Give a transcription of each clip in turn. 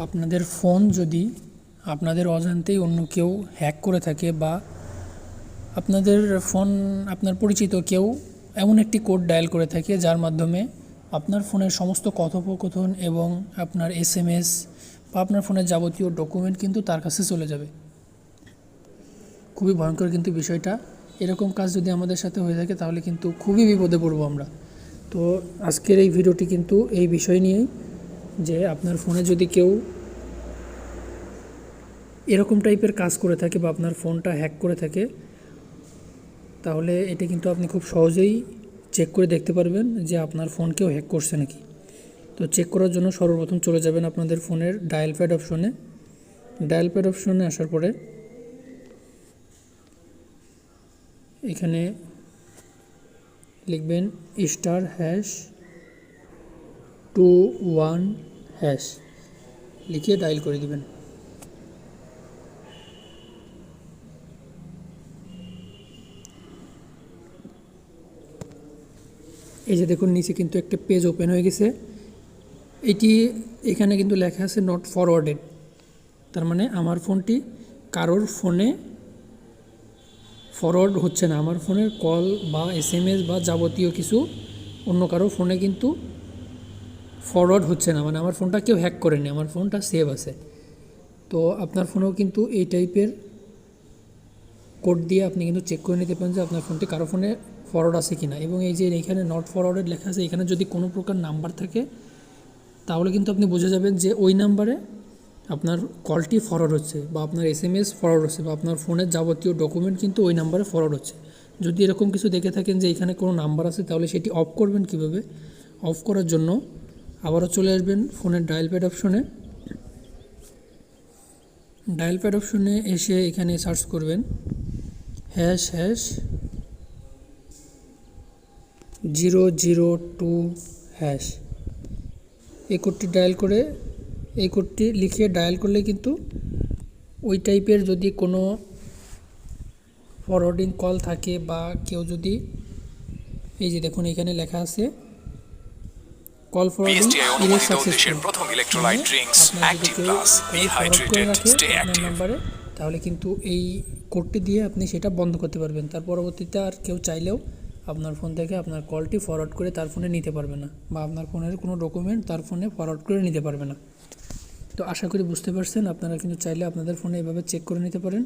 আপনাদের ফোন যদি আপনাদের অজান্তেই অন্য কেউ হ্যাক করে থাকে বা আপনাদের ফোন, আপনার পরিচিত কেউ এমন একটি কোড ডায়াল করে থাকে যার মাধ্যমে আপনার ফোনের সমস্ত কথোপকথন এবং আপনার এস এম এস বা আপনার ফোনের যাবতীয় ডকুমেন্ট কিন্তু তার কাছে চলে যাবে। খুবই ভয়ঙ্কর কিন্তু বিষয়টা। এরকম কাজ যদি আমাদের সাথে হয়ে থাকে তাহলে কিন্তু খুবই বিপদে পড়ব আমরা। তো আজকের এই ভিডিওটি কিন্তু এই বিষয় নিয়েই। যে আপনার ফোনে যদি কেউ এরকম টাইপের কাজ করে থাকে বা আপনার ফোনটা হ্যাক করে থাকে, তাহলে এটা কিন্তু আপনি খুব সহজেই চেক করে দেখতে পারবেন যে আপনার ফোন কেউ হ্যাক করছে নাকি। তো চেক করার জন্য সর্বপ্রথম চলে যাবেন আপনাদের ফোনের ডায়াল প্যাড অপশনে। ডায়াল প্যাড অপশনে আসার পরে এখানে লিখবেন star hash two one hash লিখে ডায়াল করে দিবেন। এই যে দেখুন, নিচে কিন্তু একটা পেজ ওপেন হয়ে গেছে। এটি, এখানে কিন্তু লেখা আছে নট ফরওয়ার্ডেড তার মানে আমার ফোনটি কারোর ফোনে ফরওয়ার্ড হচ্ছে না। আমার ফোনের কল বা এস বা যাবতীয় কিছু অন্য কারও ফোনে কিন্তু ফরওয়ার্ড হচ্ছে না মানে আমার ফোনটা কেউ হ্যাক করেনি, আমার ফোনটা সেভ আছে। তো আপনার ফোনেও কিন্তু এই টাইপের কোড দিয়ে আপনি কিন্তু চেক করে নিতে পারেন যে আপনার ফোনটি কারও ফোনে ফরওয়ার্ড আছে কি না এবং এই যে এখানে নট ফরওয়ার্ডেড লেখা আছে, এখানে যদি কোনো প্রকার নাম্বার থাকে, তাহলে কিন্তু আপনি বুঝে যাবেন যে ওই নাম্বারে আপনার কলটি ফরওয়ার্ড হচ্ছে, বা আপনার এস এম এস ফরওয়ার্ড হচ্ছে, বা আপনার ফোনের যাবতীয় ডকুমেন্ট কিন্তু ওই নাম্বারে ফরওয়ার্ড হচ্ছে। যদি এরকম কিছু দেখে থাকেন যে এখানে কোনো নাম্বার আছে, তাহলে সেটি অফ করবেন কীভাবে? অফ করার জন্য আবারও চলে আসবেন ফোনের ডায়াল প্যাড অপশনে। ডায়াল প্যাড অপশনে এসে এখানে সার্চ করবেন, hash hash, zero zero, two, hash. এই কোডটি ডায়াল করে, এই কোডটি লিখে ডায়াল করলে কিন্তু ওই টাইপের যদি কোনো ফরওয়ার্ডিং কল থাকে বা কেউ যদি, এই যে দেখুন এখানে লেখা আছে কল ফরওয়ার্ডিং অনুমোদিত দেশের সাকসেসফুল প্রথম electrolyte drinks, Active Plus, Be hydrated, stay active. নাম্বারে তাহলে কিন্তু এই কোডটি দিয়ে আপনি সেটা বন্ধ করতে পারবেন। তার পরবর্তীতে আর কেউ চাইলেও আপনার ফোন থেকে আপনার কলটি ফরওয়ার্ড করে তার ফোনে নিতে পারবে না বা আপনার ফোনের কোনো ডকুমেন্ট তার ফোনে ফরওয়ার্ড করে নিতে পারবে না। তো আশা করি বুঝতে পারছেন আপনারা কিন্তু চাইলে আপনাদের ফোনে এভাবে চেক করে নিতে পারেন।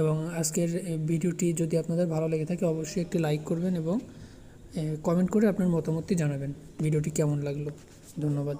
এবং আজকের ভিডিওটি যদি আপনাদের ভালো লেগে থাকে অবশ্যই একটি লাইক করবেন এবং কমেন্ট করে আপনার মতামতটি জানাবেন। ভিডিওটি কেমন লাগল? ধন্যবাদ।